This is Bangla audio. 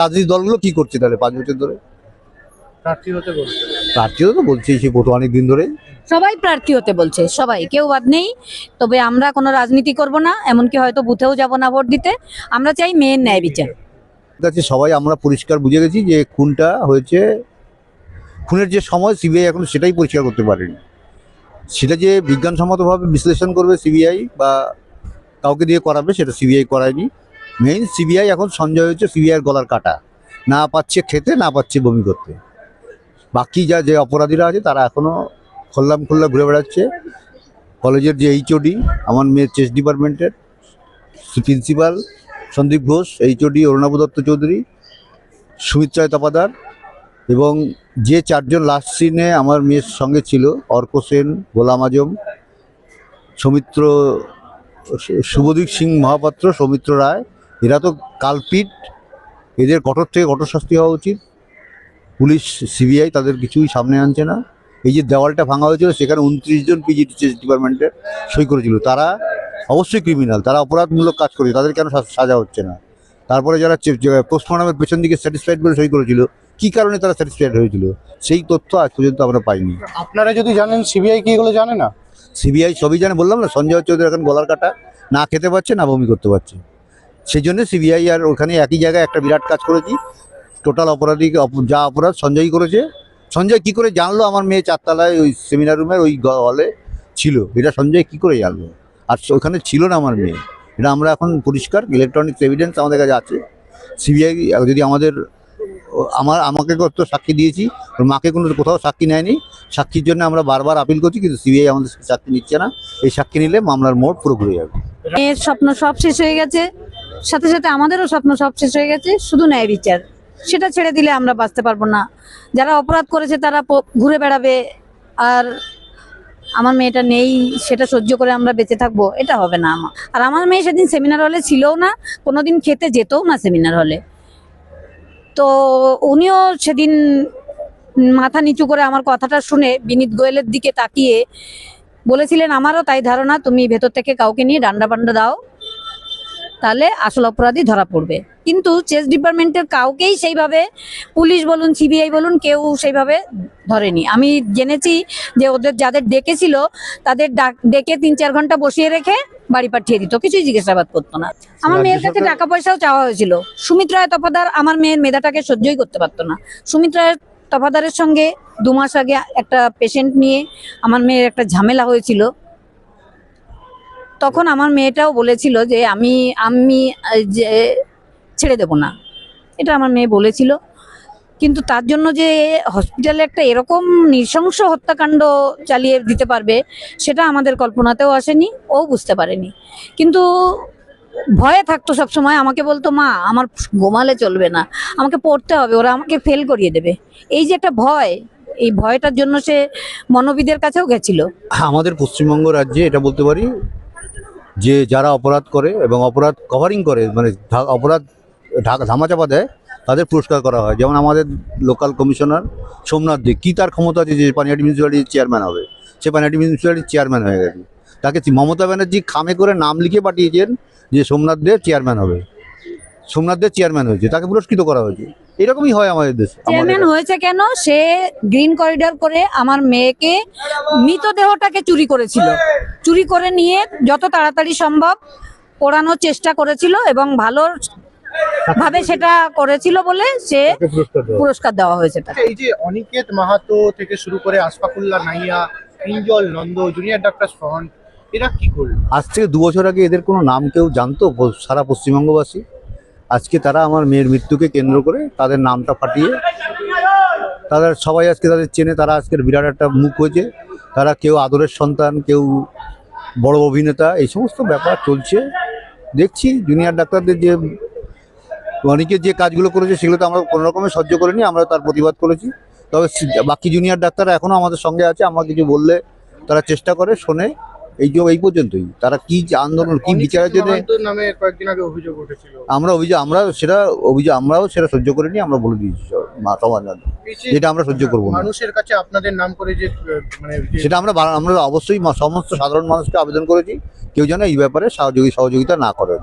রাজনৈতিক দলগুলো কি করছে তাহলে পাঁচ বছর ধরে? প্রার্থী হতে বলছে। তো বলছেই সে গত অনেক দিন ধরে। সবাই প্রার্থী হতে বলছে সবাই কেউ বাদ নেই। তবে আমরা কোনো রাজনীতি করব না এমনকি হয়তো বুথেও যাব না ভোট দিতে। আমরা চাই মেয়ের ন্যায় বিচার। কাছে সবাই আমরা পরিষ্কার বুঝে গেছি যে খুনটা হয়েছে খুনের যে সময় সিবিআই এখন সেটাই পরিষ্কার করতে পারেনি। সেটা যে বিজ্ঞানসম্মতভাবে বিশ্লেষণ করবে সিবিআই বা কাউকে দিয়ে করাবে সেটা সিবিআই করায়নি। মেইন সিবিআই এখন সঞ্জয় হচ্ছে সিবিআইয়ের গলার কাটা। না পাচ্ছে খেতে, না পাচ্ছে বমি করতে। বাকি যা, যে অপরাধীরা আছে, তারা এখনও খোল্লাম খোল্লা ঘুরে বেড়াচ্ছে। কলেজের যে এইচওডি আমার মেয়ের চেস ডিপার্টমেন্টের প্রিন্সিপাল সন্দীপ ঘোষ এইচওডি অরুণাভ দত্ত চৌধুরী, সুমিত রায় তপাদার এবং যে চারজন লাস্ট সিনে আমার মেয়ের সঙ্গে ছিল, অর্ক সেন, গোলাম আজম, সৌমিত্র শুভদীপ সিং মহাপাত্র, সৌমিত্র রায় এরা তো কালপিট। এদের কঠোর থেকে কঠোর শাস্তি হওয়া উচিত। পুলিশ সিবিআই তাদের কিছুই সামনে আনছে না। এই যে দেওয়ালটা ভাঙা হয়েছিল সেখানে উনত্রিশ জন পিজিটি ডিপার্টমেন্টের সই করেছিল। তারা অবশ্যই ক্রিমিনাল তারা অপরাধমূলক কাজ করেছে তাদের কেন সাজা হচ্ছে না? তারপরে যারা পোস্টমর্টমের পেছন দিকে স্যাটিসফাইড বলে সই করেছিল কী কারণে তারা স্যাটিসফাইড হয়েছিল? সেই তথ্য আজ পর্যন্ত আমরা পাইনি। আপনারা যদি জানেন সিবিআই কি এগুলো জানে না? সিবিআই সবই জানে বললাম না সঞ্জয় চৌধুরী এখন গলার কাটা। না খেতে পারছে না বমি করতে পারছে। সেই জন্য সিবিআই আর ওখানে একই জায়গায় একটা বিরাট কাজ করেছি। টোটাল অপরাধী অপ- যা অপরাধ, সঞ্জয় করেছে। সঞ্জয় কি করে জানলো? আমার মেয়ে চারতলায় ওই সেমিনার রুমের ওই হলে ছিল। এটা সঞ্জয় কি করে জানলো? আর ওখানে ছিল না আমার মেয়ে। এটা আমরা এখন পরিষ্কার ইলেকট্রনিক্স এভিডেন্স আমাদের কাছে আছে। সিবিআই যদি আমাদের আমার, আমাকে তো সাক্ষী দিয়েছি, ওর মাকে কোনো কোথাও সাক্ষী নেয়নি। সাক্ষীর জন্য আমরা বারবার আপিল করছি, কিন্তু সিবিআই আমাদের সাক্ষী নিচ্ছে না। এই সাক্ষী নিলে মামলার মোড় পুরো ঘুরে যাবে। মেয়ের স্বপ্ন সব শেষ হয়ে গেছে। সাথে সাথে আমাদেরও স্বপ্ন সব শেষ হয়ে গেছে, শুধু ন্যায় বিচার। সেটা ছেড়ে দিলে আমরা বাঁচতে পারব না। যারা অপরাধ করেছে তারা ঘুরে বেড়াবে, আর আমার মেয়েটা নেই, সেটা সহ্য করে আমরা বেঁচে থাকব, এটা হবে না আমার আর আমার মেয়ে সেদিন সেমিনার হলে ছিলও না, কোনোদিন খেতে যেতও না সেমিনার হলে তো উনিও সেদিন মাথা নিচু করে আমার কথাটা শুনে বিনীত গোয়েলের দিকে তাকিয়ে বলেছিলেন, আমারও তাই ধারণা, তুমি ভেতর থেকে কাউকে নিয়ে ডান্ডা পান্ডা দাও। তাহলে আসল অপরাধী ধরা পড়বে। কিন্তু চেস ডিপার্টমেন্টের কাউকেই সেইভাবে পুলিশ বলুন সিবিআই বলুন কেউ সেইভাবে ধরেনি। আমি জেনেছি যে ওদের যাদের ডেকেছিল তাদের ডাক- তিন চার ঘণ্টা বসিয়ে রেখে বাড়ি পাঠিয়ে দিত। কিছুই জিজ্ঞাসাবাদ করতো না। আমার মেয়ের কাছে টাকা পয়সাও চাওয়া হয়েছিল। সুমিত রায় তফাদার আমার মেয়ের মেধাটাকে সহ্যই করতে পারতো না। সুমিত রায় তফাদারের সঙ্গে দু মাস আগে একটা পেশেন্ট নিয়ে আমার মেয়ের একটা ঝামেলা হয়েছিল। তখন আমার মেয়েটাও বলেছিল যে আমি আমি যে, ছেড়ে দেব না। এটা আমার মেয়ে বলেছিল। কিন্তু তার জন্য যে হসপিটালে একটা এরকম নৃশংস হত্যাকাণ্ড চালিয়ে দিতে পারবে, সেটা আমাদের কল্পনাতেও আসেনি, ও বুঝতে পারেনি। কিন্তু ভয়ে থাকতো সবসময়, আমাকে বলতো, মা, আমার ঘুমালে চলবে না, আমাকে পড়তে হবে, ওরা আমাকে ফেল করিয়ে দেবে। এই যে একটা ভয়, এই ভয়টার জন্য সে মনোবিদের কাছেও গেছিল। আমাদের পশ্চিমবঙ্গ রাজ্যে এটা বলতে পারি যে যারা অপরাধ করে এবং অপরাধ কভারিং করে মানে অপরাধ ঢাকা ধামাচাপা দেয় তাদের পুরস্কার করা হয়। যেমন আমাদের লোকাল কমিশনার সোমনাথ দে কী তার ক্ষমতা আছে যে পানিহাটি মিউনিসিপ্যালিটির চেয়ারম্যান হবে? সে পানিহাটি মিউনিসিপ্যালিটির চেয়ারম্যান হয়ে গেছে। তাকে মমতা ব্যানার্জি খামে করে নাম লিখে পাঠিয়েছেন যে সোমনাথ দে চেয়ারম্যান হবে। সোমনাথ দে চেয়ারম্যান হয়েছে তাকে পুরস্কৃত করা হয়েছে। এরকমই হয় আমাদের দেশে চেয়ারম্যান হয়েছে কেন? সে গ্রিন করিডর করে আমার মেয়েকে মৃতদেহটাকে চুরি করেছিল। চুরি করে নিয়ে যত তাড়াতাড়ি সম্ভব পোড়ানোর চেষ্টা করেছিল এবং ভালো ভাবে সেটা করেছিল বলে সে পুরস্কার দেওয়া হয়। হয়েছে এই যে অনিকেত মাহাতো থেকে শুরু করে Asfakulla Naiya Kinjal Nanda junior doctor front এরা কি করল? আজ থেকে দু বছর আগে এদের কোনো নাম কেউ জানতো সারা পশ্চিমবঙ্গবাসী? আজকে তারা আমার মেয়ের মৃত্যুকে কেন্দ্র করে তাদের নামটা ফাটিয়ে তাদের সবাই আজকে তাদের চেনে তারা আজকের বিরাট একটা মুখ হয়েছে। তারা কেউ আদরের সন্তান কেউ বড় অভিনেতা এই সমস্ত ব্যাপার চলছে। দেখছি জুনিয়র ডাক্তারদের যে অনেকের যে কাজগুলো করেছে সেগুলো তো আমরা কোনো রকমে সহ্য করিনি আমরা তার প্রতিবাদ করেছি। তবে বাকি জুনিয়র ডাক্তাররা এখনও আমাদের সঙ্গে আছে আমরা কিছু বললে তারা চেষ্টা করে শোনে। এই যে এই পর্যন্তই। তারা কি আন্দোলন কি বিচারের জন্য নামে কয়েকদিন আগে অভিযোগ উঠেছিল। আমরা অভিযোগ আমরা সেটা অভিযোগ আমরাও সেটা সহ্য করিনি আমরা বলে দিয়েছি সমাজ মাধ্যমে। যেটা আমরা সহ্য করব না। মানুষের কাছে আপনাদের নাম করে যে মানে সেটা আমরা আমরা অবশ্যই সমস্ত সাধারণ মানুষকে আবেদন করেছি। কেউ যেন এই ব্যাপারে সহযোগী সহযোগিতা না করেন।